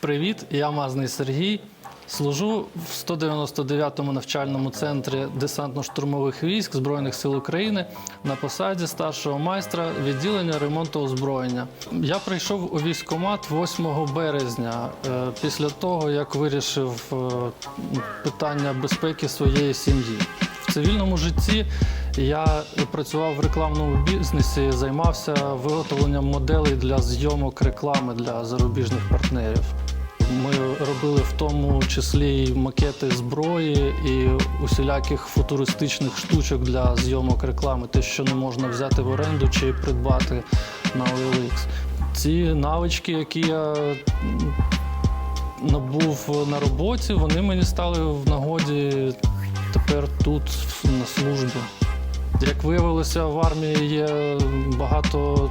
Привіт, я Мазний Сергій. Служу в 199-му навчальному центрі десантно-штурмових військ Збройних сил України на посаді старшого майстра відділення ремонту озброєння. Я прийшов у військкомат 8 березня е, після того, як вирішив е, питання безпеки своєї сім'ї. В цивільному житті я працював в рекламному бізнесі, займався виготовленням моделей для зйомок реклами для зарубіжних партнерів. Тому числі і макети зброї і усіляких футуристичних штучок для зйомок реклами, те, що не можна взяти в оренду чи придбати на OLX. Ці навички, які я набув на роботі, вони мені стали в нагоді тепер тут на службі. Як виявилося, в армії є багато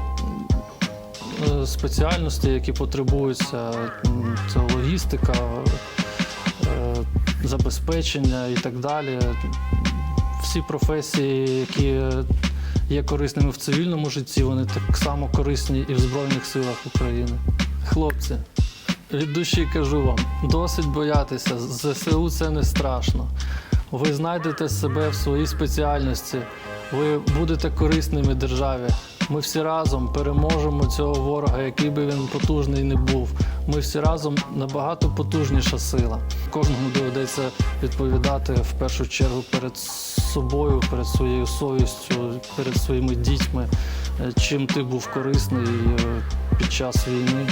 е, спеціальностей, які потребуються. Це логістика, е, забезпечення і так далі. Всі професії, які є корисними в цивільному житті, вони так само корисні і в Збройних силах України. Хлопці, від душі кажу вам, досить боятися. ЗСУ це не страшно. Ви знайдете себе в своїй спеціальності, ви будете корисними державі. Ми всі разом переможемо цього ворога, який би він потужний не був. Ми всі разом набагато потужніша сила. Кожному доведеться відповідати в першу чергу перед собою, перед своєю совістю, перед своїми дітьми, е, чим ти був корисний е, під час війни.